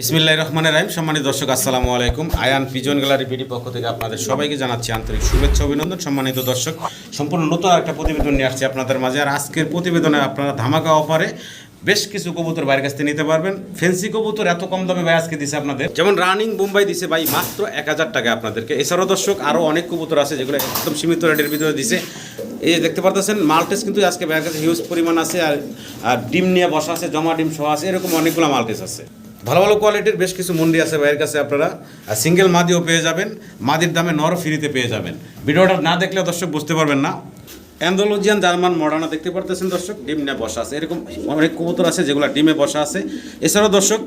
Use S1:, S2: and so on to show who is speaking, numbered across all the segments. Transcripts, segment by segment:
S1: বিসমিল্লাহ রহমানের রাহিম। সম্মানিত দর্শক, আসসালামু আলাইকুম। আয়ান পিজন গ্যালারি বিডি পক্ষ থেকে আপনাদের সবাইকে জানাচ্ছি আন্তরিক শুভেচ্ছা, অভিনন্দন। সম্মানিত দর্শক, সম্পূর্ণ নতুন একটা প্রতিবেদন নিয়ে আসছি আপনাদের মাঝে। আর আজকের প্রতিবেদনে আপনারা ধামাকা অফারে বেশ কিছু কবুতর বাইরের কাছ থেকে নিতে পারবেন। ফেন্সি কবুতর এত কম দামে ভাই আজকে দিছে আপনাদের। যেমন রানিং বোম্বাই দিছে ভাই মাত্র এক হাজার টাকা আপনাদেরকে। এছাড়াও দর্শক আরও অনেক কবুতর আছে যেগুলো একদম সীমিত রেটের ভিতরে দিছে। এই যে দেখতে পারতেছেন, মাল্টেস কিন্তু আজকে বাইরের কাছে হিউজ পরিমাণ আছে। আর আর ডিম নিয়ে বসা আছে, জমা ডিম সহ আছে, এরকম অনেকগুলো মাল্টেস আছে। ভালো ভালো কোয়ালিটির বেশ কিছু মন্ডি আছে ভাইয়ের কাছে আপনারা। আর সিঙ্গেল মাদিও পেয়ে যাবেন। মাদির দামে নর ফ্রিতে পেয়ে যাবেন। ভিডিওটা না দেখলে দর্শক বুঝতে পারবেন না। অ্যান্ডোলজিয়ান জার্মান মডার্না দেখতে পারতেছেন দর্শক। ডিম নিয়ে বসা আছে। এরকম অনেক কবুতর আছে যেগুলো ডিমে বসা আছে। এছাড়াও দর্শক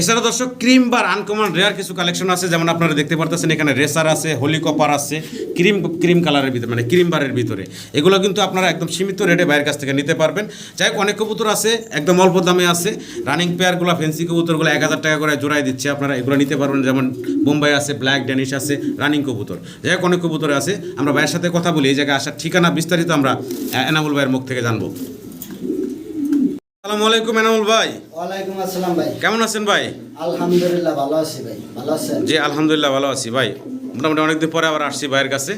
S1: এছাড়া দর্শক ক্রিম বা আনকমন রেয়ার কিছু কালেকশন আছে, যেমন আপনারা দেখতে পারতেছেন এখানে রেসার আছে হোলি কপার আছে ক্রিম ক্রিম কালারের ভিতরে মানে ক্রিম বারের ভিতরে। এগুলো কিন্তু আপনারা একদম সীমিত রেটে বাইরের কাছ থেকে নিতে পারবেন। যাই হোক, অনেক কবুতর আছে, একদম অল্প দামে আছে। রানিং পেয়ারগুলো ফেন্সি কবুতরগুলো এক হাজার টাকা করে জোড়াই দিচ্ছে আপনারা, এগুলো নিতে পারবেন। যেমন বোম্বাই আছে ব্ল্যাক ড্যানিশ আছে রানিং কবুতর। যাই হোক, অনেক কবুতর আছে। আমরা ভাইয়ের সাথে কথা বলি, এই জায়গায় আসার ঠিকানা বিস্তারিত আমরা এনামুল ভাইয়ের মুখ থেকে জানব। আসসালামু আলাইকুম এনামুল ভাই।
S2: ওয়ালাইকুম আসসালাম ভাই।
S1: কেমন আছেন ভাই?
S2: আলহামদুলিল্লাহ ভালো আছি ভাই। ভালো আছেন?
S1: জি আলহামদুলিল্লাহ ভালো আছি ভাই। মোটামুটি অনেকদিন পরে আবার আসছি ভাইয়ের কাছে।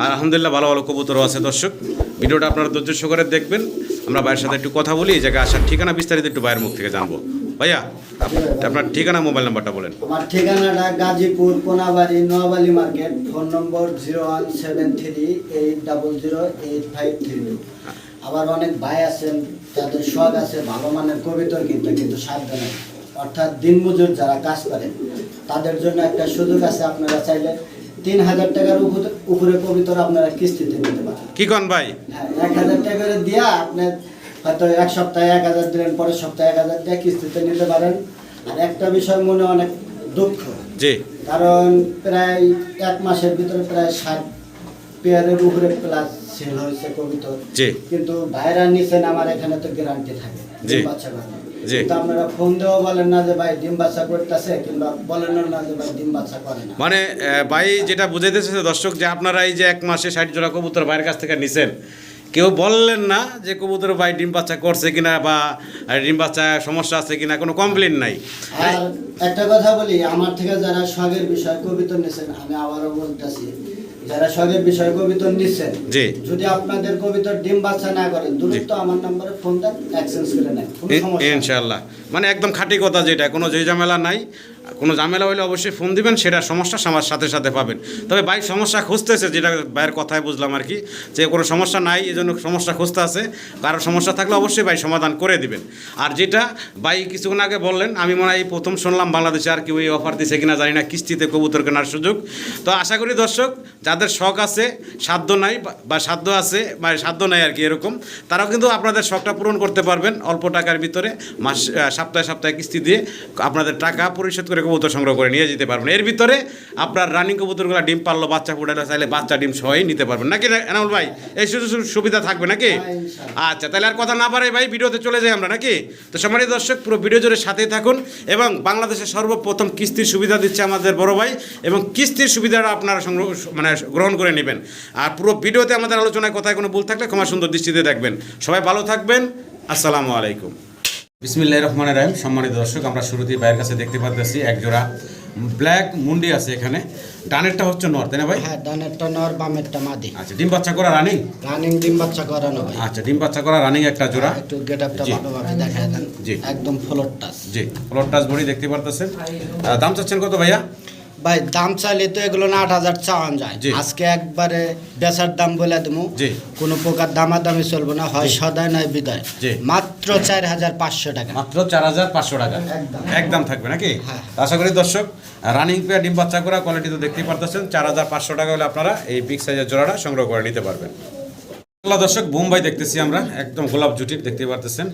S1: আর আলহামদুলিল্লাহ ভালো ভালো কবুতরও আছে দর্শক। ভিডিওটা আপনারা ধৈর্য সহকারে দেখবেন। আমরা ভাইয়ের সাথে একটু কথা বলি এই জায়গায় আসার ঠিকানা বিস্তারিত একটু ভাইয়ের মুখ থেকে জানব। ভাইয়া আপনার ঠিকানা মোবাইল নাম্বারটা বলেন।
S2: আমার ঠিকানাটা Gazipur Konabari Noabali market phone number zero one seven three eight double zero eight five three আবার অনেক ভাই আছেন যাদের শখ আছে ভালো মানের কবিতর কিনতে কিন্তু সাধ্য নেই অর্থাৎ দিনমজুর যারা কাজ করেন তাদের জন্য একটা সুযোগ আছে আপনারা চাইলে তিন হাজার টাকার উপরে উপরে কবিতর আপনারা কিস্তিতে নিতে পারেন।
S1: কি কন ভাই?
S2: হ্যাঁ এক হাজার টাকা করে দিয়া আপনি হয়তো এক সপ্তাহে এক হাজার দিলেন পরের সপ্তাহে এক হাজার দিয়ে কিস্তিতে নিতে পারেন। আর একটা বিষয় মনে অনেক দুঃখ।
S1: জি।
S2: কারণ প্রায় এক মাসের ভিতরে প্রায় ষাট পেয়ারের উপরে প্লাস সেল হয়েছে কবিতর।
S1: জি।
S2: কিন্তু ভাইরা নিছেন আমার এখানে তো গ্যারান্টি থাকে
S1: জি।
S2: বাচ্চা করে কিন্তু আপনারা ফোন দেওয়া বলেন না যে ভাই ডিম বাচ্চা করতেছে কিংবা বলেন না যে ভাই ডিম বাচ্চা করে না।
S1: মানে ভাই যেটা বুঝাইতেছে দর্শক যে আপনারা এই যে এক মাসে ষাট জোড়া কবুতর ভাইয়ের কাছ থেকে নিছেন কেউ বললেন না যে কবুতর ভাই ডিম বাচ্চা করছে কিনা বা ডিম বাচ্চা সমস্যা আছে কিনা কোনো কমপ্লেন নাই।
S2: আর একটা কথা বলি আমার থেকে যারা শখের বিষয় কবিতর নিছেন আমি আবারও বলতেছি যারা শখের বিষয় কবিতর নিচ্ছেন
S1: জি।
S2: যদি আপনাদের কবিতর ডিম বাচ্চা না করেন দ্রুত আমার নম্বরে ফোন দেন এক্সচেঞ্জ করে নেন কোনো
S1: ইন-
S2: সমস্যা নেই।
S1: ইনশাল্লাহ মানে একদম খাঁটি কথা যেটা কোনো যে ঝামেলা নাই কোনো ঝামেলা হলে অবশ্যই ফোন দিবেন সেটা সমস্যা আমার সাথে সাথে পাবেন। তবে ভাই সমস্যা খুঁজতেছে যেটা ভাইয়ের কথায় বুঝলাম আর কি যে কোনো সমস্যা নাই এই জন্য সমস্যা খুঁজতে আছে। কারও সমস্যা থাকলে অবশ্যই ভাই সমাধান করে দিবেন। আর যেটা ভাই কিছুক্ষণ আগে বললেন আমি মনে হয় প্রথম শুনলাম বাংলাদেশে আর কেউ এই অফার দিছে কিনা জানি না কিস্তিতে কবুতর কেনার সুযোগ। তো আশা করি দর্শক যাদের শখ আছে সাধ্য নাই বা- সাধ্য আছে বা সাধ্য নাই আর কি এরকম। তারাও কিন্তু আপনাদের শখটা পূরণ করতে পারবেন অল্প টাকার ভিতরে মাস সপ্তাহে সপ্তাহে কিস্তি দিয়ে আপনাদের টাকা পরিশোধ করে কবুতর সংগ্রহ করে নিয়ে যেতে পারবেন। এর ভিতরে আপনার রানিং কবুতরগুলো ডিম পারল বাচ্চা ফুটালো চাইলে বাচ্চা ডিম সহই নিতে পারবেন। নাকি না, এনামুল ভাই এই সুযোগ সুবিধা থাকবে নাকি?
S2: হ্যাঁ,
S1: আচ্ছা তাহলে আর কথা না পারে ভাই ভিডিওতে চলে যাই আমরা নাকি? তো সম্মানিত দর্শক পুরো ভিডিও জুড়ে সাথেই থাকুন এবং বাংলাদেশের সর্বপ্রথম কিস্তির সুবিধা দিচ্ছে আমাদের বড় ভাই এবং কিস্তির সুবিধাটা আপনারা সংগ্রহ মানে গ্রহণ করে নেবেন। আর পুরো ভিডিওতে আমাদের আলোচনায় কথায় কোনো ভুল থাকলে ক্ষমা সুন্দর দৃষ্টিতে দেখবেন। সবাই ভালো থাকবেন। আসসালামু আলাইকুম। বিসমিল্লাহ রহমান রাহিম। সম্মানিত দর্শক আমরা শুরুতেই ভাইয়ের কাছে দেখতে পাচ্ছি এক জোড়া ব্ল্যাক মুন্ডি আছে এখানে। ডানেরটা হচ্ছে নর তাই না ভাই?
S2: হ্যাঁ ডানেরটা নর বামেরটা মাদি।
S1: আচ্ছা ডিম বাচ্চা করা রানিং?
S2: রানিং ডিম বাচ্চা করানো ভাই।
S1: আচ্ছা ডিম বাচ্চা করা রানিং একটা জোড়া।
S2: একটু গেট আপটা
S1: জি।
S2: ভালোভাবে দেখায় দেন।
S1: জি।
S2: একদম ফ্লোর টাচ
S1: জি ফ্লোর টাচ বডি দেখতে পারতেছেন। দাম চাচ্ছেন কত ভাইয়া?
S2: ভাই দাম চাইলে তো এগুলো না আট হাজার চাওয়ান যায়। আজকে একবারে বেচার দাম বলে দেবো। কোনো প্রকার দামাদামি চলবো না হয় সদায় নয় বিদায়। মাত্র চার হাজার পাঁচশো টাকা।
S1: মাত্র চার হাজার পাঁচশো টাকা।
S2: একদম।
S1: একদম থাকবে নাকি?
S2: হ্যাঁ।
S1: আশা করি দর্শক রানিং পেয়ার ডিম বাচ্চা করা কোয়ালিটি তো দেখতেই পারতেছেন। চার হাজার পাঁচশো টাকা হলে আপনারা এই বিগ সাইজের জোড়াটা সংগ্রহ করে নিতে পারবেন। দর্শক বোম্বাই দেখতেছি আমরা। একদম গোলাপ জুটি দেখতে পারতেছেন।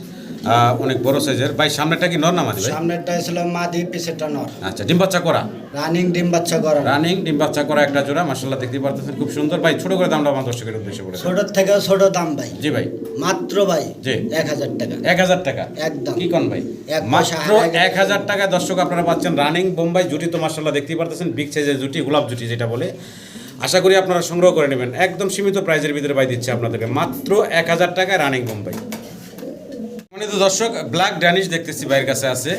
S1: অনেক বড় সাইজের ভাই সামনেটা কি নর নামাজি ভাই?
S2: সামনেরটা ছিল মাদি পিছেরটা নর।
S1: আচ্ছা ডিম বাচ্চা করা?
S2: রানিং ডিম বাচ্চা করা।
S1: রানিং ডিম বাচ্চা করা একটা জোড়া মাসাল্লাহ দেখতে পারতেছেন খুব সুন্দর। ভাই ছোট করে দামটা আমার দর্শকের উদ্দেশ্যে বলে।
S2: ছোট থেকেও ছোট দাম ভাই।
S1: জি ভাই।
S2: মাত্র ভাই
S1: জি।
S2: এক হাজার টাকা।
S1: এক হাজার টাকা?
S2: একদম।
S1: কি কোন ভাই? মাত্র
S2: হারায় গেলে-
S1: এক হাজার টাকা দর্শক আপনারা পাচ্ছেন রানিং বোম্বাই জুটি তো মার্শাল্লাহ দেখতে পারতেছেন বিগ সাইজের জুটি গোলাপ জুটি যেটা বলে। আশা করি আপনারা সংগ্রহ করে নেবেন। একদম সীমিত প্রাইজের ভিতরে পাই দিচ্ছে আপনাদেরকে। মাত্র এক হাজার টাকায় রানিং বোম্বাই। মানে সম্মানিত দর্শক ব্ল্যাক ড্যানিশ দেখতেছি ভাইয়ের কাছে আছে।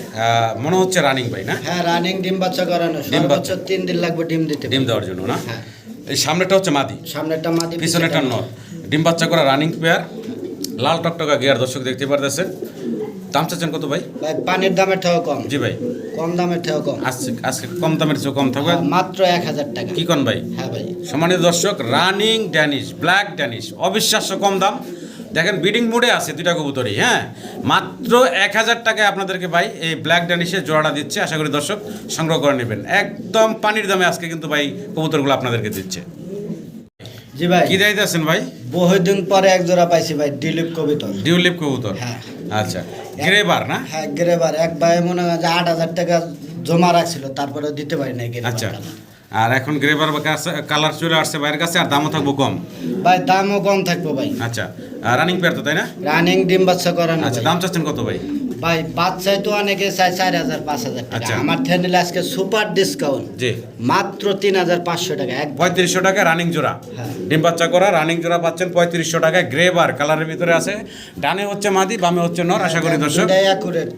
S1: মনে হচ্ছে রানিং ভাই না?
S2: হ্যাঁ রানিং ডিম বাচ্চা করানো সর্বোচ্চ
S1: বাচ্চা।
S2: তিন দিন লাগবে ডিম দিতে।
S1: ডিম দেওয়ার জন্য না?
S2: হ্যাঁ।
S1: এই সামনেটা হচ্ছে মাদি।
S2: সামনেরটা মাদি
S1: পিছনেটা নর ডিম বাচ্চা করা রানিং পেয়ার লাল টকটকা গিয়ার দর্শক দেখতে পারতেছেন। দাম চাচ্ছেন কত ভাই?
S2: ভাই পানির দামের থেকেও কম।
S1: জি ভাই।
S2: কম দামের থেকেও কম।
S1: আজকে আজকে কম দামের চেয়ে কম থাকবে।
S2: হ্যাঁ, মাত্র এক হাজার টাকা।
S1: কি কোন ভাই?
S2: হ্যাঁ ভাই।
S1: সম্মানিত দর্শক রানিং ড্যানিশ ব্ল্যাক ড্যানিশ অবিশ্বাস্য কম দাম। দেখেন বিডিং মুডে আছে দুইটা কবুতরই হ্যাঁ? মাত্র এক হাজার টাকায় আপনাদেরকে ভাই এই ব্ল্যাক ড্যানিশের জোড়াটা দিচ্ছে। আশা করি দর্শক সংগ্রহ করে নেবেন। একদম পানির দামে আজকে কিন্তু ভাই কবুতরগুলো আপনাদেরকে দিচ্ছে।
S2: জি ভাই।
S1: কি দিতেছেন ভাই?
S2: বহুদিন পরে এক জোড়া পাইছি ভাই দিলীপ কবুতর।
S1: ডিউলিপ কবুতর?
S2: হ্যাঁ।
S1: আচ্ছা গ্রেবার না?
S2: হ্যাঁ গ্রেবার এক ভাই মনে হয় যে আট হাজার টাকা জমা রাখছিল তারপরে দিতে পারি গ্রেবার
S1: আচ্ছা। আর এখন গ্রেবার কালার চলে আসছে বাইরের কাছে আর দামও থাকব কম।
S2: ভাই দামও কম থাকবে ভাই।
S1: আচ্ছা রানিং পেয়ার তো তাই না?
S2: রানিং ডিম বাচ্চা করানো
S1: আচ্ছা। দাম চাচ্ছেন কত ভাই?
S2: ভাই বাচ্চায় তো অনেকে চাই চার হাজার পাঁচ হাজার টাকা।
S1: আচ্ছা।
S2: আমার থেকে নিলে আজকে সুপার ডিসকাউন্ট
S1: জি।
S2: মাত্র তিন হাজার পাঁচশো টাকা এক
S1: পঁয়ত্রিশশো টাকা রানিং জোড়া।
S2: হ্যাঁ।
S1: ডিম বাচ্চা করা রানিং জোড়া পাচ্ছেন পঁয়ত্রিশশো টাকায়। গ্রে বার কালারের ভিতরে আছে। ডানে হচ্ছে মাদি বামে হচ্ছে নর আশা করি দর্শক।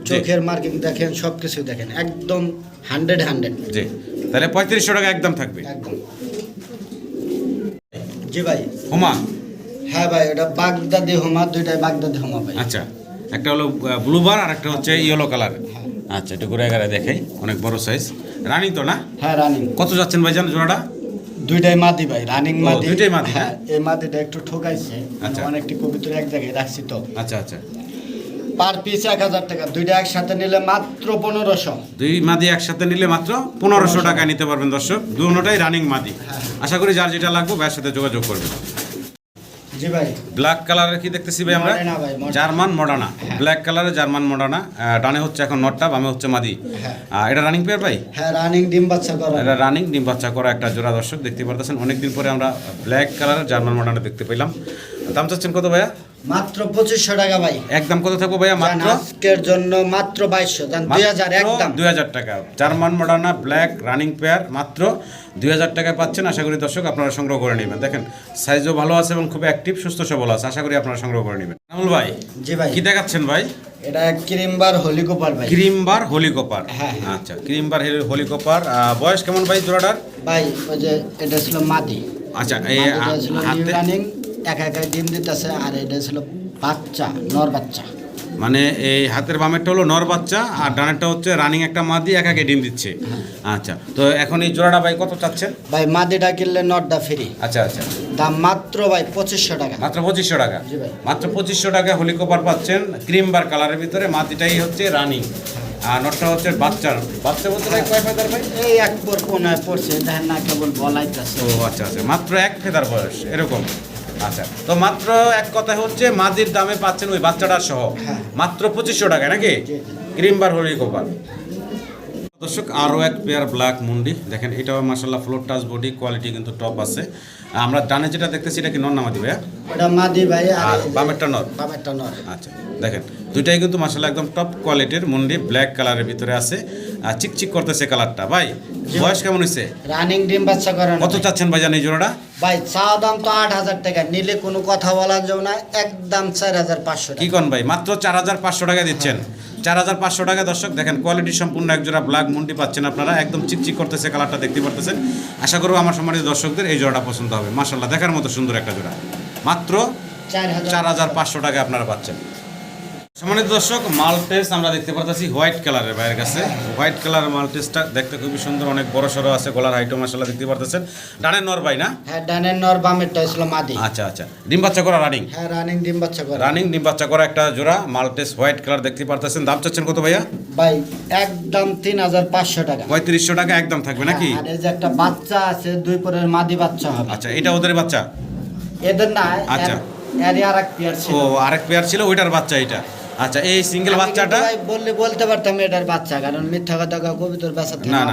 S2: চোখের মার্কিং দেখেন সব কিছু দেখেন। একদম হান্ড্রেড হান্ড্রেড
S1: জি। তাহলে পঁয়ত্রিশশো টাকা একদম থাকবে।
S2: একদম। জি ভাই।
S1: হুমা?
S2: হ্যাঁ ভাই ওটা বাগদাদি হোমা দুইটাই বাগদাদি হোমা ভাই।
S1: আচ্ছা একটা হলো ব্লু বার আর একটা হচ্ছে ইয়েলো কালার
S2: হ্যাঁ।
S1: আচ্ছা একটু ঘুরে গেলে দেখাই অনেক বড় সাইজ রানিং তো না?
S2: হ্যাঁ রানিং
S1: কত যাচ্ছেন ভাইজান জোড়াটা?
S2: দুইটাই মাদি ভাই রানিং মাদি।
S1: দুইটাই মাদি,
S2: হ্যাঁ এই মাদিটা একটু ঠকাইছে।
S1: আচ্ছা।
S2: অনেকটি কবিতর এক জায়গায় রাখছি তো।
S1: আচ্ছা আচ্ছা।
S2: পার পিস এক হাজার টাকা। দুইটা একসাথে নিলে মাত্র পনেরোশো।
S1: দুই মাদি একসাথে নিলে মাত্র পনেরোশো টাকা নিতে পারবেন দর্শক। রানিং মাদি। আশা করি যার যেটা লাগবে ভাইয়ের সাথে যোগাযোগ করবেন।
S2: জি ভাই।
S1: ব্ল্যাক কালারের কি দেখতেছি ভাই আমরা। German Moderna. ব্ল্যাক কালারের জার্মান মডার্না আহ, ডানে হচ্ছে এখন নটটা বামে হচ্ছে মাদি।
S2: হ্যাঁ।
S1: এটা রানিং পেয়ার ভাই?
S2: হ্যাঁ রানিং ডিম বাচ্চা করা।
S1: এটা রানিং ডিম বাচ্চা করা একটা জোড়া দর্শক দেখতে পারতেছেন। অনেকদিন পরে আমরা ব্ল্যাক কালারের জার্মান মডার্না দেখতে পেলাম। দাম চাচ্ছেন কত ভাইয়া?
S2: মাত্র পঁচিশশো টাকা ভাই।
S1: একদম কত থাকব ভাইয়া? মাত্র?
S2: আজকের জন্য মাত্র বাইশশো। দুই হাজার একদম।
S1: দুই হাজার টাকা। German Moderna black running pair মাত্র দুই হাজার টাকায় পাচ্ছেন। আশা করি দর্শক আপনারা সংগ্রহ করে নেবেন। দেখেন সাইজও ভালো আছে এবং খুব অ্যাক্টিভ সুস্থ সবল আছে। আশা করি আপনারা সংগ্রহ করে নেবেন। আমুল ভাই
S2: জি ভাই।
S1: কি দেখাচ্ছেন ভাই?
S2: এটা ক্রিমবার হলিকোপার ভাই।
S1: ক্রিমবার হোলিকপার
S2: হ্যাঁ, হ্যাঁ।
S1: আচ্ছা ক্রিমবার হোলিকপার বয়স কেমন ভাই জোড়াটার?
S2: ভাই ওই যে এটা ছিল মাদি।
S1: আচ্ছা এই হাতে
S2: রানিং একা একা ডিম দিতেছে আর এটা ছিল বাচ্চা নর বাচ্চা।
S1: মানে এই হাতের বামেরটা হলো নর বাচ্চা আর ডানেরটা হচ্ছে রানিং একটা মাদি একাকে ডিম দিচ্ছে।
S2: হ্যাঁ।
S1: আচ্ছা তো এখন এই জোড়াটা ভাই কত চাচ্ছেন?
S2: ভাই মাদিটা কিনলে নটটা ফ্রি।
S1: আচ্ছা আচ্ছা।
S2: দাম মাত্র ভাই পঁচিশশো টাকা।
S1: মাত্র পঁচিশশো টাকা? মাত্র পঁচিশশো টাকা হোলিকপার পাচ্ছেন ক্রিম বার কালারের ভিতরে মাদিটাই হচ্ছে রানিং। আর নটটা হচ্ছে বাচ্চার। বাচ্চা বলতে ভাই কয় ফেদার ভাই?
S2: এই এক পর কোনায় পড়ছে দেখেন না কেবল বলাইতেছে
S1: ও আচ্ছা আচ্ছা। মাত্র এক ফেদার বয়স এরকম। আচ্ছা তো মাত্র এক কথা হচ্ছে মাদির দামে পাচ্ছেন ওই বাচ্চাটা সহ
S2: হ্যাঁ।
S1: মাত্র পঁচিশশো টাকা নাকি। ক্রিম বার হোলিকপার দর্শক আরও এক পেয়ার ব্ল্যাক মুন্ডি। দেখেন এটাও মাসাল্লাহ ফ্লোর টাচ বডি কোয়ালিটি কিন্তু টপ আছে। আমরা ডানে যেটা দেখতেছি এটা কি নর নামাদি ভাইয়া?
S2: ওটা মাদি ভাই
S1: আর বামেরটা নর?
S2: বামেরটা নর।
S1: আচ্ছা দেখেন দুইটাই কিন্তু মাসাল্লাহ একদম টপ কোয়ালিটির মুন্ডি ব্ল্যাক কালারের ভিতরে আছে। আর চিকচিক করতেছে কালারটা ভাই বয়স কেমন হয়েছে
S2: রানিং ডিম বাচ্চা করানো
S1: কত চাচ্ছেন ভাই জানি এই জোড়াটা?
S2: ভাই চা দাম তো আট হাজার টাকা। নিলে কোনো কথা বলা যাবে না। একদম চার হাজার পাঁচশো
S1: কি কন ভাই? মাত্র চার হাজার পাঁচশো টাকা দিচ্ছেন। চার হাজার পাঁচশো টাকা। দর্শক দেখেন কোয়ালিটি সম্পূর্ণ একজোড়া ব্ল্যাক মুন্ডি পাচ্ছেন আপনারা। একদম চিকচিক করতেছে কালারটা দেখতে পারতেছেন। আশা করব আমার সম্মানিত দর্শকদের এই জোড়াটা পছন্দ হবে। মাসাল্লাহ দেখার মতো সুন্দর একটা জোড়া। মাত্র
S2: চার হাজার।
S1: পাঁচশো টাকা আপনারা পাচ্ছেন। সম্মানিত দর্শক মালটেস আমরা দেখতে পারতেছি হোয়াইট কালারের ভাইয়ের কাছে। হোয়াইট কালারের মালটেসটা দেখতে খুবই সুন্দর অনেক বড় সড়ো আছে গলার হাইটও মাসাল্লাহ দেখতে পারতেছেন। ডানের নর ভাই না?
S2: হ্যাঁ ডানের নর বামেরটা ছিল মাদি।
S1: আচ্ছা আচ্ছা। ডিম বাচ্চা করা রানিং
S2: হ্যাঁ রানিং ডিম বাচ্চা করা।
S1: রানিং ডিম বাচ্চা করা একটা জোড়া মালটেস হোয়াইট কালার দেখতে পারতেছেন। দাম চাচ্ছেন কত ভাইয়া?
S2: ভাই একদম তিন হাজার পাঁচশো টাকা।
S1: পঁয়ত্রিশশো টাকা একদম থাকবে নাকি?
S2: আর এই যে একটা বাচ্চা আছে দুই পরের মাদি বাচ্চা হবে।
S1: আচ্ছা এটা ওদের বাচ্চা?
S2: এদের না
S1: আচ্ছা।
S2: এর আর এক পেয়ার ছিল।
S1: ও আরেক পেয়ার ছিল ওইটার বাচ্চা এটা। আচ্ছা এই সিঙ্গেল বাচ্চাটা
S2: বললে বলতে পারতাম এটার বাচ্চা কারণ মিথ্যা কথা কবিতর বাচ্চা
S1: না
S2: না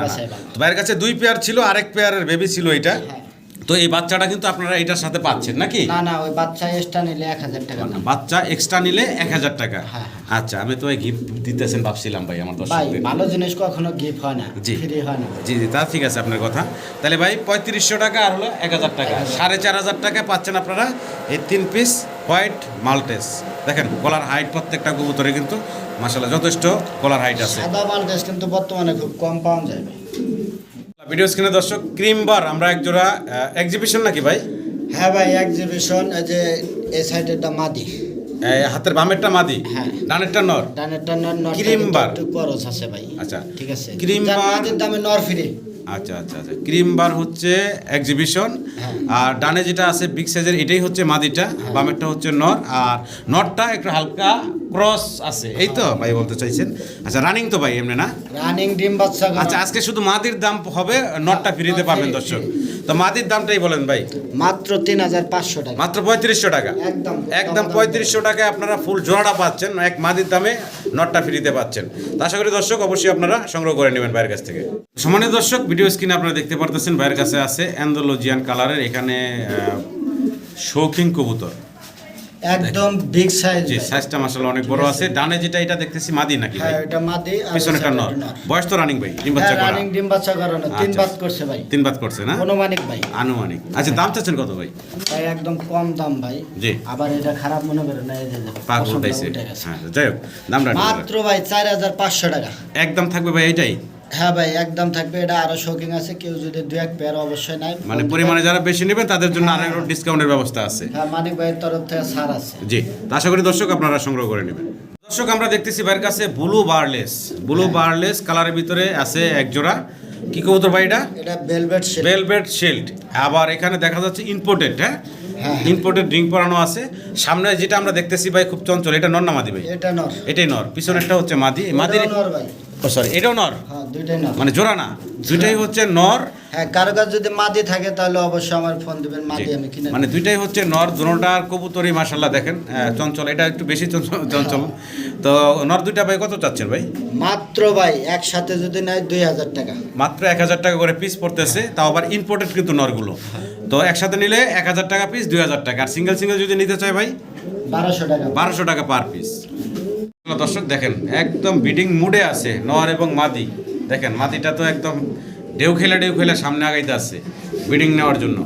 S1: ভাইয়ের কাছে দুই পেয়ার ছিল আরেক পেয়ারের বেবি ছিল এটা।
S2: হ্যাঁ।
S1: তো এই বাচ্চাটা কিন্তু আপনারা এটার সাথে পাচ্ছেন নাকি?
S2: না না ওই বাচ্চা এক্সট্রা নিলে এক হাজার টাকা।
S1: বাচ্চা এক্সট্রা নিলে এক হাজার টাকা।
S2: হ্যাঁ।
S1: আচ্ছা আমি তো গিফট দিতেছেন ভাবছিলাম ভাই আমার দর্শকদের।
S2: ভালো জিনিস কখনো গিফট হয় না
S1: জি।
S2: ফ্রি হয় না।
S1: জি জি তা ঠিক আছে আপনার কথা। তাহলে ভাই পঁয়ত্রিশশো টাকা আর হলো এক হাজার টাকা। সাড়ে চার হাজার টাকা পাচ্ছেন আপনারা এই তিন পিস হোয়াইট মাল্টেস দেখেন গলার হাইট প্রত্যেকটা কবুতরে কিন্তু মাসাল্লাহ যথেষ্ট গলার হাইট আছে।
S2: সাদা মালটেস কিন্তু বর্তমানে খুব কম পাওয়া ভাই।
S1: ভিডিও স্ক্রিনে দর্শক ক্রিম বার আমরা এক জোড়া এক্সিবিশন নাকি ভাই?
S2: হ্যাঁ ভাই এক্সিবিশন এই যে এই সাইডেরটা মাদি।
S1: এই হাতের বামেরটা মাদি?
S2: হ্যাঁ।
S1: ডানেরটা নর?
S2: ডানেরটা নর নর
S1: ক্রিম বার।
S2: একটু খরচ আছে ভাই।
S1: আচ্ছা।
S2: ঠিক আছে।
S1: ক্রিম
S2: যার
S1: বার-
S2: মাদির দামে নর ফ্রি
S1: আচ্ছা আচ্ছা আচ্ছা। ক্রিম বার হচ্ছে এক্সিবিশন
S2: হ্যাঁ।
S1: আর ডানে যেটা আছে বিগ সাইজের এটাই হচ্ছে মাদিটা বামেরটা হচ্ছে নর আর নরটা একটু হালকা ক্রস আছে। এই তো ভাই বলতে চাইছেন? আচ্ছা রানিং তো ভাই এমনি না?
S2: রানিং ডিম বাচ্চা
S1: আচ্ছা আজকে শুধু মাদির দাম হবে নটটা ফ্রিতে
S2: free,
S1: দর্শক। তো মাদির দামটাই বলেন ভাই।
S2: মাত্র তিন হাজার পাঁচশো টাকা।
S1: মাত্র পঁয়ত্রিশশো টাকা।
S2: একদম।
S1: একদম পঁয়ত্রিশশো টাকায় আপনারা ফুল জোড়াটা পাচ্ছেন এক মাদির দামে। নটটা ফ্রিতে পাচ্ছেন। তো আশা করি দর্শক অবশ্যই আপনারা সংগ্রহ করে নেবেন বাইরের কাছ থেকে। সমানের দর্শক ভিডিও স্ক্রিনে আপনারা দেখতে পারতেছেন বাইরের কাছে আছে অ্যান্ডোলজিয়ান কালারের এখানে শৌখিন কবুতর।
S2: একদম বিগ সাইজ
S1: জি সাইজটা মাসাল অনেক বড় আছে। ডানে যেটা এটা দেখতেছি মাদি নাকি ভাই?
S2: হ্যাঁ এটা মাদি আর
S1: পিছনে একটা
S2: নর।
S1: বয়স তো রানিং ভাই ডিম বাচ্চা করা।
S2: রানিং ডিম বাচ্চা করানো তিন
S1: আচ্ছা।
S2: বাদ করছে ভাই।
S1: তিন বাদ করছে না?
S2: অনুমানিক ভাই।
S1: আনুমানিক। আচ্ছা দাম চাচ্ছেন কত ভাই?
S2: ভাই একদম কম দাম ভাই।
S1: জি।
S2: আবার এটা খারাপ মনে করে না এই যে গেছে।
S1: হ্যাঁ যাই হোক দামটা একটু
S2: মাত্র ভাই চার হাজার পাঁচশো টাকা।
S1: একদম থাকবে ভাই এটাই
S2: হ্যাঁ ভাই একদম থাকবে। এটা আরও শৌকিং আছে কেউ যদি এক পেয়ার অবশ্যই নাই
S1: মানে পরিমাণে যারা বেশি নেবেন তাদের জন্য আরও ডিসকাউন্টের ব্যবস্থা আছে।
S2: হ্যাঁ মানিক ভাইয়ের তরফ থেকে ছাড় আছে।
S1: জি আশা করি দর্শক আপনারা সংগ্রহ করে নেবেন। দর্শক আমরা দেখতেছি ভাইয়ের কাছে ব্লু বারলেস ব্লু বারলেস কালারের ভিতরে আছে এক জোড়া। কি কবুতর ভাই এটা?
S2: এটা বেলভেট শেল
S1: ভেলভেট শিল্ড আবার এখানে দেখা যাচ্ছে ইম্পোর্টেড হ্যাঁ?
S2: হ্যাঁ।
S1: ইম্পোর্টেড ড্রিঙ্ক পরানো আছে। সামনে যেটা আমরা দেখতেছি ভাই খুব চঞ্চল। এটা নর না মাদি ভাই?
S2: এটা নর।
S1: এটাই নর। পিছনেরটা হচ্ছে মাদি।
S2: এটাও নর ভাই।
S1: ও সরি এটাও নর?
S2: হ্যাঁ দুইটাই নর।
S1: মানে জোড়া না? দুইটাই হচ্ছে নর।
S2: হ্যাঁ কারও কাছে যদি মাদি থাকে তাহলে অবশ্যই আমার ফোন দিবেন মাদি আমি কিনে
S1: মানে দুইটাই হচ্ছে নর দুটার কবুতরই দেখেন চঞ্চল। এটা একটু বেশি চঞ্চল চঞ্চল। তো নর দুইটা ভাই কত চাচ্ছেন ভাই?
S2: মাত্র ভাই একসাথে যদি নেয় দুই হাজার টাকা।
S1: মাত্র এক হাজার টাকা করে পিস পড়তেছে তাও আবার ইম্পোর্টেড কিন্তু নরগুলো। তো একসাথে নিলে এক হাজার টাকা পিস দুই হাজার টাকা। আর সিঙ্গেল সিঙ্গেল যদি নিতে চাই ভাই?
S2: বারোশো টাকা।
S1: বারোশো টাকা পার পিস দর্শক দেখেন একদম বিডিং মুডে আছে নর এবং মাদি। দেখেন মাদিটা তো একদম ঢেউ খেলে ঢেউ খেলে সামনে আগাইতে আছে বিডিং নেওয়ার জন্য।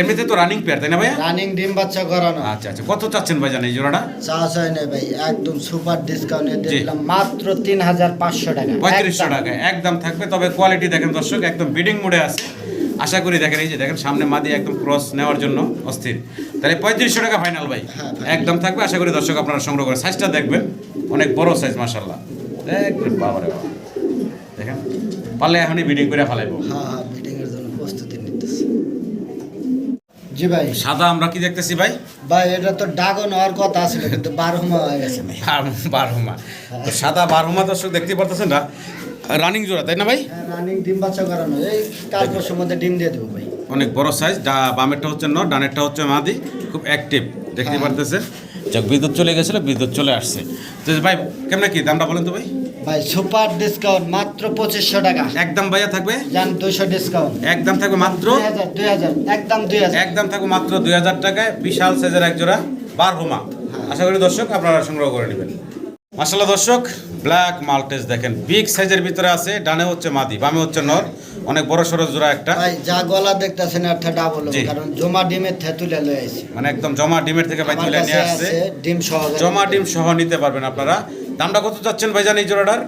S1: এমনিতে তো রানিং পেয়ার তাই না ভাই
S2: রানিং ডিম বাচ্চা করানো
S1: আচ্ছা আচ্ছা কত চাচ্ছেন ভাই জানেন এই জোড়াটা?
S2: চা চাই না ভাই একদম সুপার ডিসকাউন্টে দিলাম মাত্র তিন হাজার পাঁচশো টাকা।
S1: পঁয়ত্রিশশো। টাকা একদম থাকবে তবে কোয়ালিটি দেখেন দর্শক একদম বিডিং মুডে আছে। আশা করি দেখেন এই যে দেখেন সামনে মাদি একদম ক্রস নেওয়ার জন্য অস্থির। তাহলে পঁয়ত্রিশশো টাকা ফাইনাল ভাই।
S2: হ্যাঁ,
S1: একদম থাকবে আশা করি দর্শক আপনারা সংগ্রহ করে সাইজটা দেখবেন। অনেক বড় সাইজ মাসাল্লাহ বাবারে বাবা দেখেন পারলে এখনই বিডিং করে ফেলাইবো।
S2: হ্যাঁ হ্যাঁ এর জন্য প্রস্তুতি নিতেছি। জি ভাই।
S1: সাদা আমরা কি দেখতেছি ভাই?
S2: ভাই এটা তো ডাগন হওয়ার কথা ছিল কিন্তু বারো হয়ে গেছে ভাই।
S1: বারহুমা। তো সাদা বারহুমা দর্শক দেখতে পারতেছেন না? রানিং জোড়া তাই না ভাই?
S2: হ্যাঁ রানিং ডিম বাচ্চা করানো। এই কাল পরশুর মধ্যে ডিম দিয়ে দেবো ভাই।
S1: অনেক বড় সাইজ ডা বামেরটা হচ্ছে নর ডানেরটা হচ্ছে মাদি খুব অ্যাক্টিভ দেখতে
S2: হ্যাঁ।
S1: পারতেছেন? যাক বিদ্যুৎ চলে গেছিল বিদ্যুৎ চলে আসছে। তো ভাই কেমন কি দামটা বলেন তো ভাই?
S2: ভাই সুপার ডিসকাউন্ট মাত্র পঁচিশশো টাকা।
S1: একদম ভাইয়া থাকবে?
S2: যান দুশো ডিসকাউন্ট
S1: একদম থাকবে মাত্র?
S2: দুই হাজার একদম দুই হাজার।
S1: একদম থাকবে মাত্র দুই হাজার টাকায় বিশাল সাইজের এক জোড়া বার হোমা। আশা করি দর্শক আপনারা সংগ্রহ করে নেবেন। মাসাল্লাহ দর্শক ব্ল্যাক মাল্টেজ দেখেন। বিগ সাইজের ভিতরে আছে ডানে হচ্ছে মাদি বামে হচ্ছে নর। অনেক বড় সড়ো জোড়া একটা।
S2: যা গলা দেখতেছেন একটা ডাবল। কারণ জমা ডিমের থেতুলে লয়ে আইছি।
S1: মানে একদম জমা ডিমের থেকে ভাই তুলে নিয়ে আসছে।
S2: ডিম সহ
S1: জমা ডিম সহ নিতে পারবেন আপনারা। দামটা কত চাচ্ছেন ভাইজান এই জোড়াটার?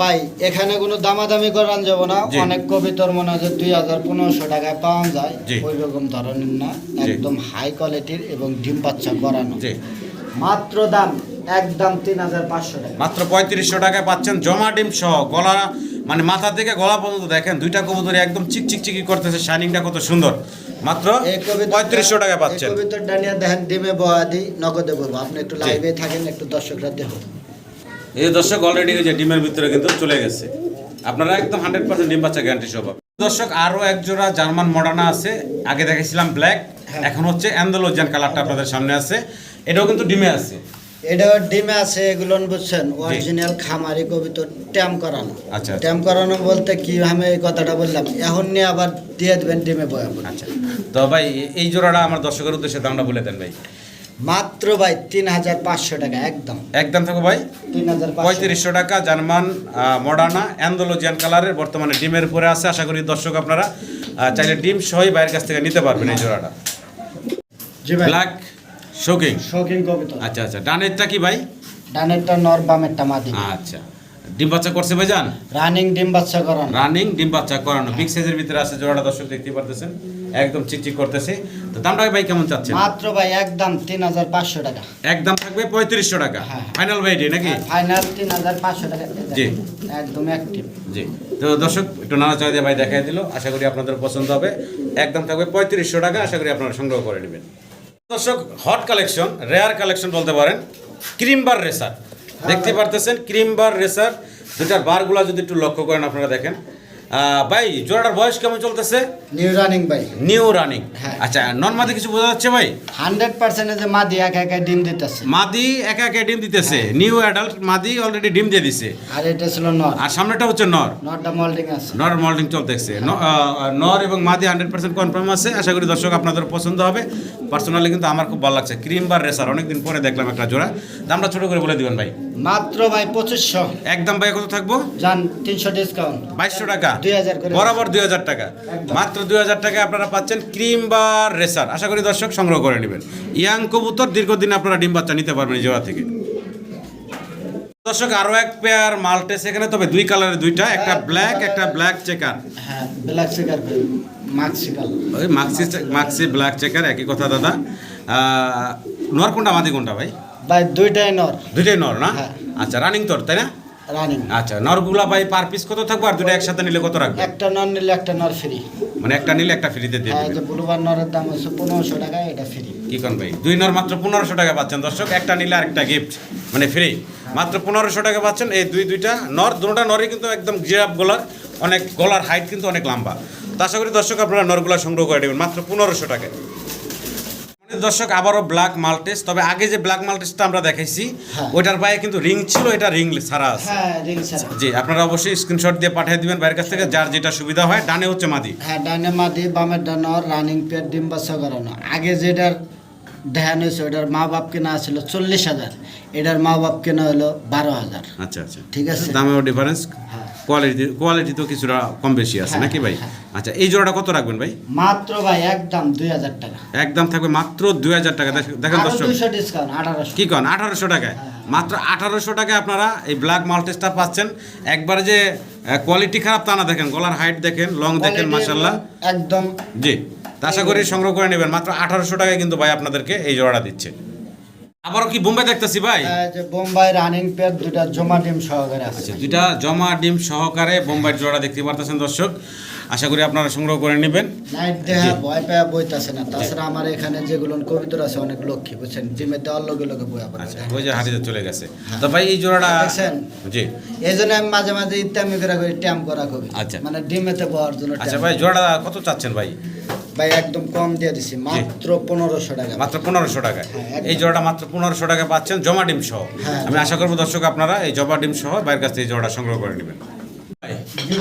S2: ভাই এখানে কোনো দামাদামি করান যাব না। অনেক কবিতর মনে হয় দুই হাজার পনেরোশো টাকায় পাওয়া যায়। ওই রকম ধরনের না। একদম হাই কোয়ালিটির এবং ডিম বাচ্চা করানো। মাত্র দাম একদম তিন হাজার পাঁচশো টাকা।
S1: মাত্র পঁয়ত্রিশশো টাকায় পাচ্ছেন জমা ডিম সহ গলা মানে মাথা থেকে গলা পর্যন্ত দেখেন দুইটা কবুতরি একদম চিক করতেছে শাইনিংটা কত সুন্দর। মাত্র পঁয়ত্রিশশো টাকায় পাচ্ছেন।
S2: কবিতর ডানিয়া দেখেন ডিমে বয়া দিই নগদে বলব। আপনি একটু লাইভে থাকেন একটু দর্শকরা দেখো
S1: এই দর্শক অলরেডি যে ডিমের ভিতরে কিন্তু চলে গেছে। আপনারা একদম হান্ড্রেড পার্সেন্ট ডিম বাচ্চা গ্যারান্টি সহ পাবেন। দর্শক আরও এক জোড়া জার্মান মডার্না আছে। আগে দেখেছিলাম ব্ল্যাক। এখন হচ্ছে অ্যান্ডোলোজিয়ান কালারটা আপনাদের সামনে আছে। এটাও কিন্তু ডিমে আছে।
S2: এটা ডিমে আছে এগুলো বুঝছেন? অরিজিনাল খামারি কবিতর ট্যাম করানো।
S1: আচ্ছা, আচ্ছা।
S2: ট্যাম করানো বলতে কি আমি এই কথাটা বললাম এখন নিয়ে আবার দিয়ে দেবেন ডিমে বয়া
S1: আচ্ছা। তো ভাই এই জোড়াটা আমার দর্শকের উদ্দেশ্যে দামটা বলে দেন ভাই।
S2: মাত্র ভাই তিন হাজার পাঁচশো টাকা একদম।
S1: একদম থাকো ভাই।
S2: তিন হাজার
S1: পঁয়ত্রিশশো টাকা জার্মান মডার্না অ্যান্ডোলোজিয়ান কালারের বর্তমানে ডিমের উপরে আছে। আশা করি দর্শক আপনারা চাইলে ডিম সহই বাইরের কাছ থেকে নিতে পারবেন এই জোড়াটা।
S2: জি ভাই।
S1: ব্ল্যাক শৌকিং
S2: শৌখিন কবিতর
S1: আচ্ছা আচ্ছা। ডানেরটা কি ভাই?
S2: ডানেরটা নর বামেরটা মাদি।
S1: আচ্ছা। ডিম বাচ্চা করছে ভাইজান?
S2: রানিং ডিম বাচ্চা করানো।
S1: রানিং ডিম বাচ্চা করানো। বিগ সাইজের ভিতরে আছে জোড়াটা দর্শক দেখতে পারতেছেন। একদম চিকচিক করতেছে। তো দামটা ভাই কেমন চাচ্ছেন?
S2: মাত্র ভাই একদম তিন হাজার পাঁচশো টাকা।
S1: একদম থাকবে পঁয়ত্রিশশো টাকা।
S2: হ্যাঁ।
S1: ফাইনাল ভাই এটি নাকি?
S2: ফাইনাল হাজার পাঁচশো টাকা।
S1: জি।
S2: একদম অ্যাক্টিভ
S1: জি। তো দর্শক একটু নাড়াচাড়া দিয়ে ভাই দেখাই দিল। আশা করি আপনাদের পছন্দ হবে। একদম থাকবে পঁয়ত্রিশশো টাকা। আশা করি আপনারা সংগ্রহ করে নেবেন। দর্শক হট কালেকশন রেয়ার কালেকশন বলতে পারেন ক্রিমবার রেসার দেখতে পারতেছেন ক্রিমবার রেসার দুটার বারগুলা যদি একটু লক্ষ্য করেন আপনারা দেখেন। ভাই জোড়াটার বয়স কেমন চলতেছে?
S2: নিউ রানিং ভাই।
S1: নিউ রানিং
S2: হ্যাঁ।
S1: আচ্ছা মাদি কিছু বোঝা যাচ্ছে ভাই?
S2: হান্ড্রেড পার্সেন্ট যে মাদি একা একা ডিম দিতেছে।
S1: মাদি একা একা ডিম দিতেছে। নিউ অ্যাডাল্ট মাদি অলরেডি ডিম দিয়ে দিছে।
S2: আর এটা ছিল নর।
S1: আর সামনেটা হচ্ছে নর।
S2: নরটা মল্ডিং আছে।
S1: নর মল্ডিং চলতেছে। ন- নর এবং মাদি হান্ড্রেড পার্সেন্ট কনফার্ম আছে। আশা করি দর্শক আপনাদের পছন্দ হবে। পার্সোনালি কিন্তু আমার খুব ভালো লাগছে। ক্রিম বার রেসার অনেকদিন পরে দেখলাম একটা জোড়া। দামটা ছোট করে বলে দিবেন ভাই।
S2: মাত্র ভাই পঁচিশশো।
S1: একদম ভাই কত থাকব?
S2: যান তিনশো ডিসকাউন্ট
S1: বাইশশো টাকা?
S2: 2000 করে।
S1: বরাবর দুই হাজার টাকা। মাত্র দুই হাজার টাকা আপনারা পাচ্ছেন ক্রিম বার রেসার। আশা করি দর্শক সংগ্রহ করে নেবেন। ইয়াং কবুতর দীর্ঘদিন আপনারা ডিম বাচ্চা নিতে পারবেন জোড়া থেকে। দর্শক আরও এক পেয়ার মাল্টেস এখানে তবে দুই কালারের দুইটা একটা ব্ল্যাক একটা ব্ল্যাক চেকার
S2: হ্যাঁ ব্ল্যাক শিকার মাক্সিকাল
S1: ওই মাক্সি মাক্সি ব্ল্যাক চেকার একই কথা দাদা। নর কোনটা মাদি কোনটা ভাই?
S2: ভাই দুইটাই নর।
S1: দুইটাই নর না?
S2: হ্যাঁ।
S1: আচ্ছা রানিং তোর তাই না?
S2: রানিং
S1: আচ্ছা নরগুলা ভাই পার পিস কত থাকব আর দুটো একসাথে নিলে কত রাখবে?
S2: একটা নর নিলে একটা নর ফ্রি
S1: মানে একটা নিলে একটা ফ্রিতে দিয়ে
S2: হ্যাঁ
S1: দেবে
S2: যে ব্লুবার নরের দাম হচ্ছে পনেরোশো টাকা এটা ফ্রি
S1: কি কোন ভাই? দুই নর মাত্র পনেরোশো টাকা পাচ্ছেন। দর্শক একটা নিলে আরেকটা গিফট মানে ফ্রি মাত্র পনেরোশো টাকা পাচ্ছেন। এই দুই দুইটা নর দুটা নরই কিন্তু একদম জিরাপ গলার অনেক গলার হাইট কিন্তু অনেক লম্বা। তো আশা করি দর্শক আপনারা নরগুলা সংগ্রহ করে নেবেন। মাত্র পনেরোশো টাকায়। দর্শক আবারও ব্ল্যাক মাল্টেস তবে আগে যে ব্ল্যাক মাল্টেসটা আমরা দেখাইছি
S2: হ্যাঁ।
S1: ওইটার পায়ে কিন্তু রিং ছিল এটা রিং ছাড়া আছে।
S2: হ্যাঁ
S1: জি আপনারা অবশ্যই স্ক্রিনশট দিয়ে পাঠিয়ে দিবেন বাইরের কাছ থেকে যার যেটা সুবিধা হয়। ডানে হচ্ছে মাদি।
S2: হ্যাঁ ডানে মাদি বামের ডানর রানিং পেয়ার ডিম বাচ্চা করানো। আগে যেটার ধ্যান হয়েছে ওটার মা বাপ কেনা ছিল চল্লিশ হাজার। এটার মা বাপ কেনা হলো বারো হাজার।
S1: আচ্ছা আচ্ছা।
S2: ঠিক আছে?
S1: দামেও ডিফারেন্স
S2: হ্যাঁ।
S1: কোয়ালিটি কোয়ালিটি তো কিছুটা কম বেশি আছে
S2: হ্যাঁ,
S1: নাকি ভাই?
S2: হ্যাঁ।
S1: আচ্ছা এই জোড়াটা কত রাখবেন ভাই?
S2: মাত্র ভাই একদম দুই হাজার টাকা।
S1: একদম থাকবে মাত্র দুই হাজার টাকা। দেখ- দেখেন দর্শক। কি কন? আঠারোশো টাকায়। মাত্র আঠারোশো টাকায় আপনারা এই ব্ল্যাক মাল্টেসটা পাচ্ছেন। একবারে যে কোয়ালিটি খারাপ তা না দেখেন গলার হাইট দেখেন লং দেখেন মাসাল্লাহ
S2: একদম।
S1: জি আশা করি সংগ্রহ করে নেবেন। মাত্র আঠারোশো টাকায় কিন্তু ভাই আপনাদেরকে এই জোড়াটা দিচ্ছে। আবারও কি বোম্বে দেখতেছি ভাই?
S2: যে বোম্বাই রানিং পেয়ার দুটা জমা ডিম সহকারে আছে।
S1: আচ্ছা দুইটা জমা ডিম সহকারে বোম্বাইয়ের জোড়া দেখতে পারতেছেন দর্শক। আশা করি আপনারা সংগ্রহ করে নেবেন।
S2: নাইট দেহা ভয় পায়া বইতাছে না। তাছাড়া আমার এখানে যেগুলো কবিতর আছে অনেক লক্ষ্মী বুঝছেন? ডিমে দেওয়ার লগে লগে বই আবার
S1: আচ্ছা ওই যে হারিয়ে চলে গেছে। তো ভাই এই জোড়াটা
S2: দেখছেন?
S1: জি।
S2: এই জন্য আমি মাঝে মাঝে ইত্যামি করে করি ট্যাম করা কবি।
S1: আচ্ছা।
S2: মানে ডিমেতে বওয়ার জন্য
S1: আচ্ছা ভাই জোড়াটা কত চাচ্ছেন ভাই?
S2: ভাই একদম কম দিয়ে দিছি মাত্র পনেরোশো টাকা।
S1: মাত্র পনেরোশো টাকায়।
S2: হ্যাঁ,
S1: এই জোড়াটা মাত্র পনেরোশো টাকা পাচ্ছেন জমা ডিম সহ।
S2: হ্যাঁ,
S1: আমি আশা করব দর্শক আপনারা এই জমা ডিম সহ বাইরের কাছ থেকে এই জোড়াটা সংগ্রহ করে নেবেন।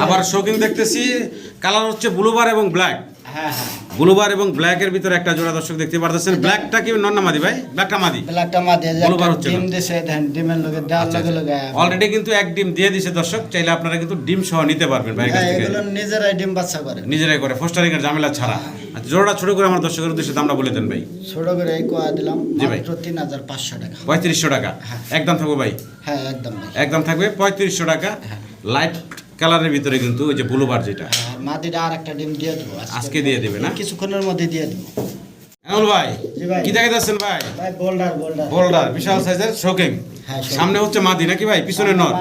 S1: আবার শৌখিন দেখতেছি কালার হচ্ছে ব্লুবার এবং ব্ল্যাক। ব্লুবার এবং ব্ল্যাকের ভিতরে একটা জোড়া দর্শক দেখতে পারতেছেন। ব্ল্যাকটা কি নন্না মাদি ভাই? ব্ল্যাকটা মাদি?
S2: ব্ল্যাকটা মাঝে যে
S1: হচ্ছে
S2: ডিম দিছে ধ্যান ডিমের লগে দেওয়ার লগে লগে।
S1: অলরেডি কিন্তু এক ডিম দিয়ে দিছে দর্শক। চাইলে আপনারা কিন্তু ডিম সহ নিতে পারবেন কাছ
S2: হ্যাঁ,
S1: থেকে।
S2: এগুলো নিজেরাই ডিম বাচ্চা করে।
S1: নিজেরাই করে ফোস্টারিং এর ঝামেলা ছাড়া। আচ্ছা জোড়াটা ছোট করে আমার দর্শকের উদ্দেশ্যে দামটা বলে দেন ভাই।
S2: ছোট করে এই কোয়া দিলাম
S1: জি ভাই।
S2: মাত্র তিন হাজার পাঁচশো টাকা।
S1: পঁয়ত্রিশশো টাকা। একদম থাকব ভাই?
S2: হ্যাঁ একদম ভাই।
S1: একদম থাকবে পঁয়ত্রিশশো টাকা। লাইট কালারের ভিতরে কিন্তু ওই যে ব্লুবার যেটা।
S2: হ্যাঁ, মাটিটা আর একটা ডিম দিয়ে দেবো
S1: আজকে দিয়ে দেবে না?
S2: কিছুক্ষণের মধ্যে দিয়ে দেবো।
S1: এমন ভাই
S2: জি ভাই।
S1: কি দেখা যাচ্ছেন ভাই?
S2: ভাই বোল্ডার বোল্ডার
S1: বোল্ডার বিশাল সাইজের শোকিং
S2: হ্যাঁ,
S1: সামনে হচ্ছে মাদি নাকি ভাই পিছনে নর?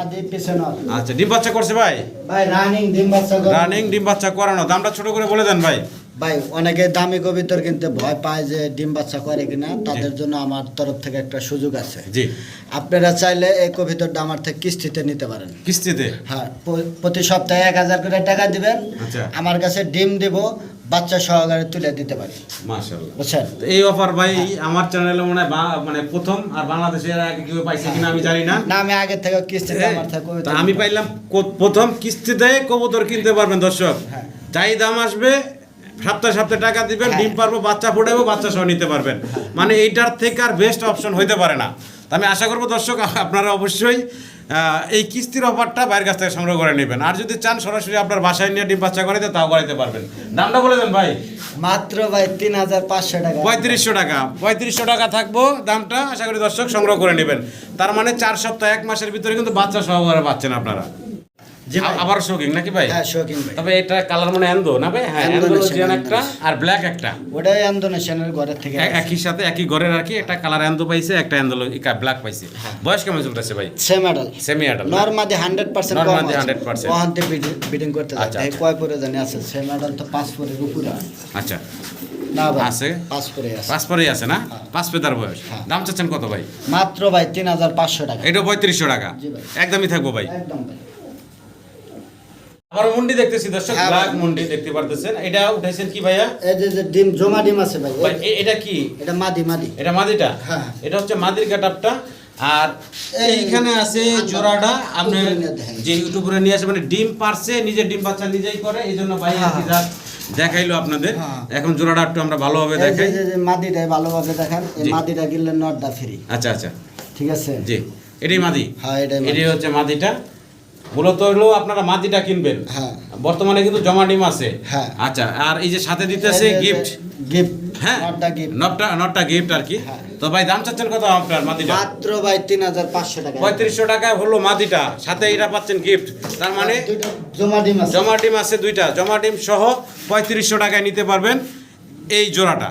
S1: আচ্ছা ডিম বাচ্চা করছে ভাই?
S2: ভাই রানিং ডিম বাচ্চা
S1: রানিং ডিম বাচ্চা করানো দামটা ছোট করে বলে দেন ভাই।
S2: ভাই অনেকে দামি কবিতর কিনতে ভয় পায় যে ডিম বাচ্চা করে কিনা তাদের জন্য আমার তরফ থেকে একটা সুযোগ আছে।
S1: জি।
S2: আপনারা চাইলে এই কবিতরটা আমার থেকে কিস্তিতে নিতে পারেন।
S1: কিস্তিতে?
S2: হ্যাঁ প্রতি সপ্তাহে এক হাজার করে টাকা দিবেন।
S1: আচ্ছা।
S2: আমার কাছে ডিম দিব বাচ্চা সহকারে তুলে দিতে পারি।
S1: মাশাআল্লাহ।
S2: বুঝছেন?
S1: এই অফার ভাই আমার চ্যানেলে মনে হয় মানে প্রথম আর বাংলাদেশে এর আগে কেউ পাইছে কিনা আমি জানি না।
S2: না আমি আগে থেকে কিস্তিতে আমার থেকে কবিতর
S1: আমি পাইলাম প্রথম কিস্তিতে কবুতর কিনতে পারবেন দর্শক।
S2: হ্যাঁ।
S1: যাই দাম আসবে সপ্তাহে সপ্তাহে টাকা দিবেন
S2: হ্যাঁ।
S1: ডিম পারব বাচ্চা ফুটাবো বাচ্চা সহ নিতে পারবেন। মানে এইটার থেকে আর বেস্ট অপশন হইতে পারে না। আমি আশা করব দর্শক আপনারা অবশ্যই এই কিস্তির অফারটা বাইরের কাছ থেকে সংগ্রহ করে নেবেন। আর যদি চান সরাসরি আপনার বাসায় নিয়ে ডিম বাচ্চা করাইতে তাও করাইতে পারবেন। দামটা বলে দেন ভাই।
S2: মাত্র ভাই তিন হাজার পাঁচশো টাকা।
S1: পঁয়ত্রিশশো টাকা। পঁয়ত্রিশশো টাকা থাকব দামটা আশা করি দর্শক সংগ্রহ করে নেবেন। তার মানে চার সপ্তাহ এক মাসের ভিতরে কিন্তু বাচ্চা সহকারে পাচ্ছেন আপনারা। আবার শৌকিং নাকি ভাই?
S2: হ্যাঁ শৌখিন ভাই।
S1: তবে এটা কালার মানে এন্দো না ভাই? হ্যাঁ এন্দোনেশিয়ান একটা আর ব্ল্যাক একটা।
S2: ওটাই ইন্দোনেশিয়ানের ঘরের থেকে
S1: একই সাথে একই ঘরের আর কি একটা কালার এন্দো পাইছে একটা ব্ল্যাক পাইছে। বয়স কেমন চলতেছে ভাই?
S2: সেম অ্যাডাল
S1: সেমি অ্যাডাল্ট
S2: নর্মাদি হান্ড্রেড পার্সেন্ট
S1: Normal দিয়ে 100%
S2: ওহান্তে বিডিং করতে
S1: আচ্ছা, আচ্ছা।
S2: কয় পরে জানি আছে। সেম অ্যাডাল তো পাঁচ পরের উপরে।
S1: আচ্ছা।
S2: না
S1: আছে?
S2: পাঁচ পরে আছে।
S1: পাঁচ পরেই আছে না?
S2: হ্যাঁ।
S1: পাঁচ পেতার বয়স।
S2: হ্যাঁ।
S1: দাম চাচ্ছেন কত ভাই?
S2: মাত্র ভাই তিন হাজার পাঁচশো টাকা।
S1: এটা পঁয়ত্রিশশো টাকা। একদমই থাকব ভাই।
S2: একদম ভাই।
S1: আবার মুন্ডি দেখতেছি দর্শক
S2: হ্যাঁ,
S1: ব্ল্যাক মুন্ডি দেখতে পারতেছেন। এটা উঠাইছেন কি ভাইয়া?
S2: এই যে ডিম জমা ডিম আছে ভাই
S1: এটা কি?
S2: এটা মাদি মাদি।
S1: এটা মাদিটা?
S2: হ্যাঁ।
S1: এটা হচ্ছে মাদির কাটাপটা। আর
S2: এই-
S1: এইখানে আছে জোড়াটা। আপনি। যে ইউটিউবে নিয়ে আসে মানে ডিম পারছে নিজে ডিম বাচ্চা নিজেই করে এই জন্য ভাই
S2: হ্যাঁ।
S1: দেখাইলো আপনাদের।
S2: হ্যাঁ।
S1: এখন জোড়াটা একটু আমরা ভালোভাবে দেখাই।
S2: যে যে ভালোভাবে দেখান এই। মাদিটা কিনলে নটটা ফ্রি
S1: আচ্ছা আচ্ছা।
S2: ঠিক আছে?
S1: জি। এটাই মাদি?
S2: হ্যাঁ এটাই
S1: এটাই হচ্ছে মাদিটা। মূলত হলো আপনারা মাদিটা কিনবেন।
S2: হ্যাঁ।
S1: বর্তমানে কিন্তু জমা ডিম আছে।
S2: হ্যাঁ।
S1: আচ্ছা আর এই যে সাথে দিতেছে গিফট
S2: গিফট
S1: হ্যাঁ
S2: নটটা গিফট
S1: নটটা নটটা গিফট আর কি।
S2: হ্যাঁ।
S1: তো ভাই দাম চাচ্ছেন কত আপনার মাদিটা
S2: মাত্র ভাই তিন হাজার পাঁচশো টাকা।
S1: পঁয়ত্রিশশো টাকায় হলো মাদিটা সাথে এটা পাচ্ছেন গিফট তার মানে
S2: দুইটা জমা ডিম আছে।
S1: জমা ডিম আছে দুইটা। জমা ডিম সহ পঁয়ত্রিশশো টাকায় নিতে পারবেন এই জোড়াটা।